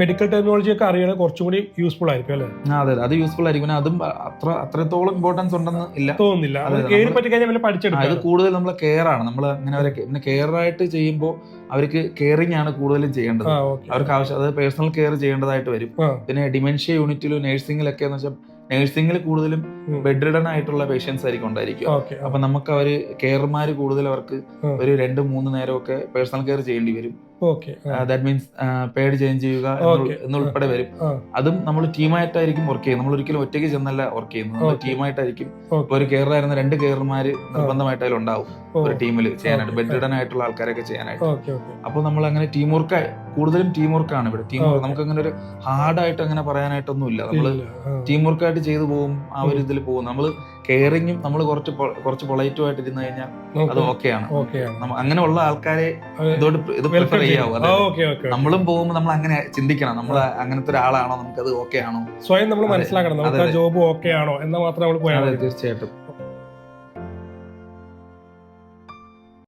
Medical technology ഒക്കെ അറിയണത് കുറച്ചും കൂടി യൂസ്ഫുൾ ആയിരിക്കും അല്ലേ? അതെ അതെ. യൂസ്ഫുൾ ആയിരിക്കും. പിന്നെ അതും അത്ര അത്രത്തോളം ഇമ്പോർട്ടൻസ് ഉണ്ടെന്ന് ഇല്ല. തോന്നുന്നില്ല. അതെ, പറ്റി കഴിഞ്ഞാൽ പിന്നെ പഠിച്ചെടുക്കാം. അത് കൂടുതൽ നമ്മൾ കെയർ ആണ്. നമ്മൾ അങ്ങനെ അവരെ പിന്നെ കെയർ ആയിട്ട് ചെയ്യുമ്പോൾ അവർക്ക് കെയറിങ് ആണ് കൂടുതലും ചെയ്യേണ്ടത്. അവർക്ക് ആവശ്യം അതായത് പേഴ്സണൽ കെയർ ചെയ്യേണ്ടതായിട്ട് വരും. പിന്നെ ഡിമെൻഷ്യ യൂണിറ്റിലും നഴ്സിംഗിലൊക്കെ എന്ന് വെച്ചാൽ നഴ്സിംഗിൽ കൂടുതലും. ബെഡ് റിഡൺ ആയിട്ടുള്ള പേഷ്യൻസ് ആയിരിക്കും ഉണ്ടായിരിക്കും അപ്പൊ നമുക്ക് അവർ കെയർമാർ കൂടുതൽ അവർക്ക് ഒരു രണ്ട് മൂന്ന് നേരമൊക്കെ പേഴ്സണൽ കെയർ ചെയ്യേണ്ടി വരും. ദാറ്റ് മീൻസ് പേഡ് ചേഞ്ച് ചെയ്യുക എന്നുൾപ്പെടെ വരും. അതും നമ്മൾ ടീമായിട്ടായിരിക്കും വർക്ക് ചെയ്യുന്നത്. നമ്മൾ ഒരിക്കലും ഒറ്റയ്ക്ക് ചെന്നല്ല വർക്ക് ചെയ്യുന്നത്. നമ്മൾ ടീമായിട്ടായിരിക്കും ഒരു കെയറായിരുന്ന രണ്ട് കെയർമാര് നിർബന്ധമായിട്ട് അതിലുണ്ടാവും ഒരു ടീമിൽ ചെയ്യാനായിട്ട്. ബെഡ് ആയിട്ടുള്ള ആൾക്കാരൊക്കെ ചെയ്യാനായിട്ട്. അപ്പോൾ നമ്മൾ അങ്ങനെ ടീം വർക്ക് കൂടുതലും ടീം വർക്കാണ് ഇവിടെ. ടീം വർക്ക് നമുക്ക് അങ്ങനെ ഒരു ഹാർഡായിട്ട് അങ്ങനെ പറയാനായിട്ടൊന്നും ഇല്ല. നമ്മൾ ടീം വർക്കായിട്ട് ചെയ്തു പോകും ആ ഒരു ഇതിൽ പോകും. നമ്മൾ കെയറിങ്ങും നമ്മൾ കുറച്ച് കുറച്ച് പൊളൈറ്റുമായിട്ട് ഇരുന്ന് കഴിഞ്ഞാൽ അത് ഓക്കെയാണ് അങ്ങനെ അങ്ങനെയുള്ള ആൾക്കാരെ ഇതോട് ഇത് പ്രിഫർ ഓക്കെ നമ്മളും പോകുമ്പോൾ നമ്മൾ അങ്ങനെ ചിന്തിക്കണം. നമ്മൾ അങ്ങനത്തെ ഒരാളാണോ? നമുക്കത് ഓക്കെ ആണോ? സ്വയം നമ്മൾ മനസ്സിലാക്കണം. നമുക്ക് ജോബ് ഓക്കെ ആണോ എന്നാൽ മാത്രം നമ്മൾ പോയാൽ തീർച്ചയായിട്ടും.